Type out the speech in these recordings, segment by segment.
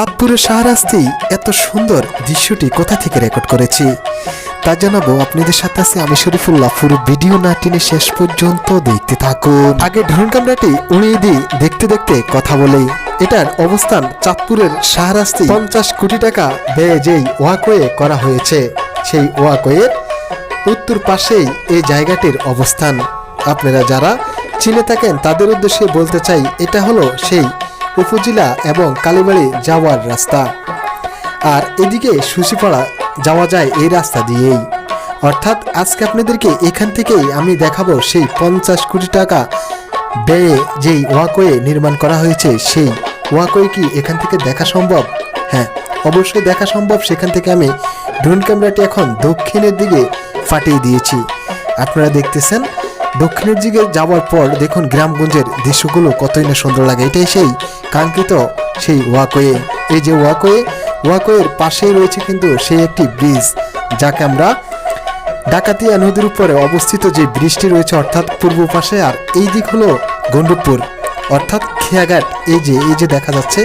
চাঁদপুরের শাহরাস্তি এত সুন্দর দৃশ্যটি কোথা থেকে রেকর্ড করেছি? তা জানাব আপনাদের সাথে আছে আমি শরীফুল্লাহ। পুরো ভিডিও না টেনে শেষ পর্যন্ত দেখতে থাকুন। আগে ক্যামেরাটি উড়িয়ে দিই দেখতে দেখতে কথা বলেই এটার অবস্থান চাঁদপুরের শাহরাস্তি পঞ্চাশ কোটি টাকা ব্যয়ে যেই ওয়াকওয়ে করা হয়েছে, সেই ওয়াকওয়ের উত্তর পাশেই এই জায়গাটির অবস্থান। আপনারা যারা চিনে থাকেন তাদের উদ্দেশ্যে বলতে চাই, এটা হলো সেই উপজেলা এবং কালীবাড়ি যাওয়ার রাস্তা। আর এদিকে সুশিপাড়া যাওয়া যায় এই রাস্তা দিয়েই। অর্থাৎ আজকে আপনাদেরকে এখান থেকেই আমি দেখাবো সেই পঞ্চাশ কোটি টাকা ব্যয়ে যেই ওয়াকওয়ে নির্মাণ করা হয়েছে, সেই ওয়াকওয়ে কি এখান থেকে দেখা সম্ভব? হ্যাঁ অবশ্যই দেখা সম্ভব। সেখান থেকে আমি ড্রোন ক্যামেরাটি এখন দক্ষিণের দিকে ফাটিয়ে দিয়েছি। আপনারা দেখতেছেন দক্ষিণের দিকে যাওয়ার পর দেখুন গ্রামগঞ্জের দৃশ্যগুলো কতই না সুন্দর লাগে। এটাই সেই কাঙ্ক্ষিত সেই ওয়াকওয়ে এই যে ওয়াকওয়ে ওয়াকওয়ের পাশেই রয়েছে কিন্তু সেই একটি ব্রিজ যাকে আমরা ডাকাতিয়া নদীর উপরে অবস্থিত যে ব্রিজটি রয়েছে অর্থাৎ পূর্ব পাশে, আর এই দিক হলো গন্ডপুর অর্থাৎ খেয়াঘাট। এই যে এই যে দেখা যাচ্ছে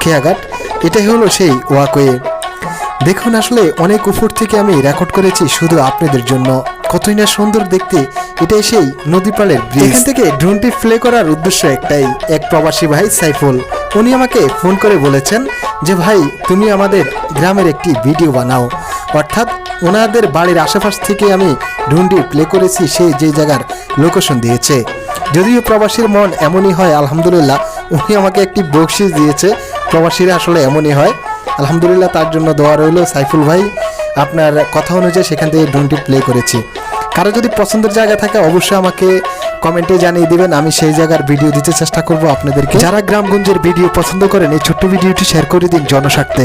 খেয়াঘাট, এটাই হলো সেই ওয়াকওয়ে দেখুন আসলে অনেক উপর থেকে আমি রেকর্ড করেছি শুধু আপনাদের জন্য। কতই না সুন্দর দেখতে, এটাই সেই নদী পাড়ের ব্রিজ। এখান থেকে ড্রোনটি প্লে করার উদ্দেশ্য একটাই, এক প্রবাসী ভাই সাইফুল। উনি আমাকে ফোন করে বলেছেন যে, ভাই, তুমি আমাদের গ্রামের একটি ভিডিও বানাও। অর্থাৎ ওনাদের বাড়ির আশেপাশ থেকে আমি ড্রোনটি প্লে করেছি সেই যে জায়গার লোকেশন দিয়েছে। যদিও প্রবাসীর মন এমনই হয়, আলহামদুলিল্লাহ, উনি আমাকে একটি বকশিস দিয়েছে, প্রবাসীরা আসলে এমনই হয়। আলহামদুলিল্লাহ, তার জন্য দোয়া রইল সাইফুল ভাই। আপনার কথা অনুযায়ী সেখান থেকে ড্রোনটি প্লে করেছি। কারও যদি পছন্দের জায়গা থাকে, অবশ্যই আমাকে কমেন্টে জানিয়ে দিবেন। আমি সেই জায়গার ভিডিও দিতে চেষ্টা করব আপনাদেরকে। যারা গ্রামগঞ্জের ভিডিও পছন্দ করেন, এই ছোট্ট ভিডিওটি শেয়ার করে দিন জনস্বার্থে।